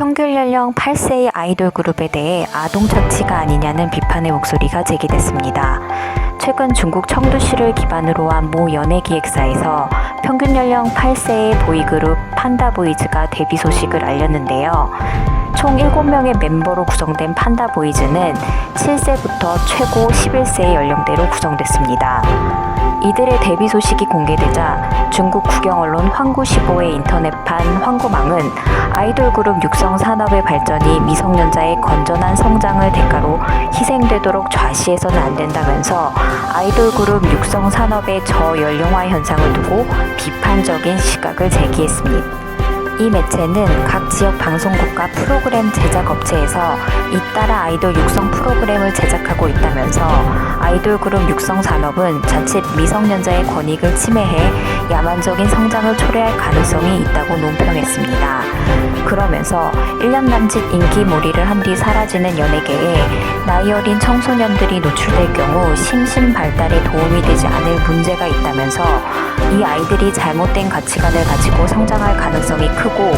평균 연령 8세의 아이돌 그룹에 대해 아동 착취가 아니냐는 비판의 목소리가 제기됐습니다. 최근 중국 청두시를 기반으로 한 모 연예 기획사에서 평균 연령 8세의 보이그룹 판다보이즈가 데뷔 소식을 알렸는데요. 총 7명의 멤버로 구성된 판다 보이즈는 7세부터 최고 11세의 연령대로 구성됐습니다. 이들의 데뷔 소식이 공개되자 중국 국영 언론 황구시보의 인터넷판 황구망은 아이돌 그룹 육성 산업의 발전이 미성년자의 건전한 성장을 대가로 희생되도록 좌시해서는 안 된다면서 아이돌 그룹 육성 산업의 저연령화 현상을 두고 비판적인 시각을 제기했습니다. 이 매체는 각 지역 방송국과 프로그램 제작 업체에서 잇따라 아이돌 육성 프로그램을 제작하고 있다면서 아이돌 그룹 육성 산업은 자칫 미성년자의 권익을 침해해 야만적인 성장을 초래할 가능성이 있다고 논평했습니다. 그러면서 1년 남짓 인기몰이를 한 뒤 사라지는 연예계에 나이 어린 청소년들이 노출될 경우 심신 발달에 도움이 되지 않을 문제가 있다면서 이 아이들이 잘못된 가치관을 가지고 성장할 가능성이 크고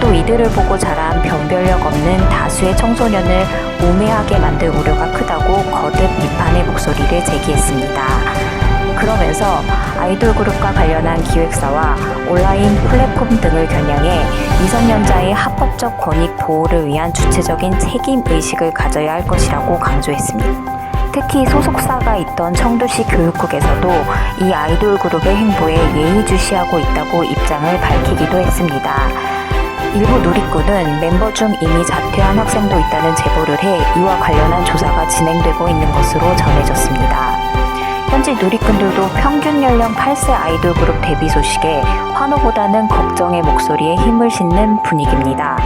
또 이들을 보고 자란 변별력 없는 다수의 청소년을 우매하게 만들 우려가 크다고 거듭 비판의 목소리를 제기했습니다. 그러면서 아이돌 그룹과 관련한 기획사와 온라인 플랫폼 등을 겨냥해 미성년자의 합법적 권익 보호를 위한 주체적인 책임 의식을 가져야 할 것이라고 강조했습니다. 특히 소속사가 있던 청두시 교육국에서도 이 아이돌 그룹의 행보에 예의주시하고 있다고 입장을 밝히기도 했습니다. 일부 누리꾼은 멤버 중 이미 자퇴한 학생도 있다는 제보를 해 이와 관련한 조사가 진행되고 있는 것으로 전해졌습니다. 현지 누리꾼들도 평균 연령 8세 아이돌 그룹 데뷔 소식에 환호보다는 걱정의 목소리에 힘을 싣는 분위기입니다.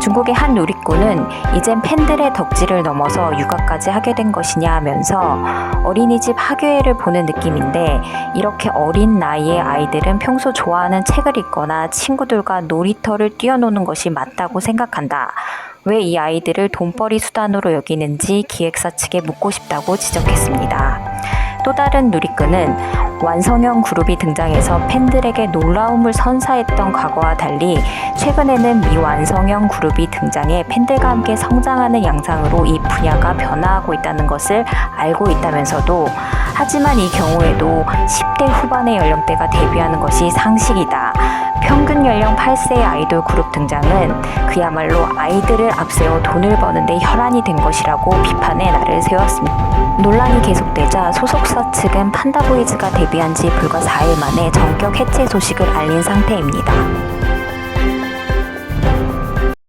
중국의 한 누리꾼은 이젠 팬들의 덕질을 넘어서 육아까지 하게 된 것이냐 하면서 어린이집 학예회를 보는 느낌인데 이렇게 어린 나이의 아이들은 평소 좋아하는 책을 읽거나 친구들과 놀이터를 뛰어노는 것이 맞다고 생각한다. 왜 이 아이들을 돈벌이 수단으로 여기는지 기획사 측에 묻고 싶다고 지적했습니다. 또 다른 누리꾼은 완성형 그룹이 등장해서 팬들에게 놀라움을 선사했던 과거와 달리 최근에는 미완성형 그룹이 등장해 팬들과 함께 성장하는 양상으로 이 분야가 변화하고 있다는 것을 알고 있다면서도 하지만 이 경우에도 10대 후반의 연령대가 데뷔하는 것이 상식이다. 평균 연령 8세의 아이돌 그룹 등장은 그야말로 아이들을 앞세워 돈을 버는데 혈안이 된 것이라고 비판의 날을 세웠습니다. 논란이 계속되자 소속사 측은 판다보이즈가 데뷔한 지 불과 4일 만에 전격 해체 소식을 알린 상태입니다.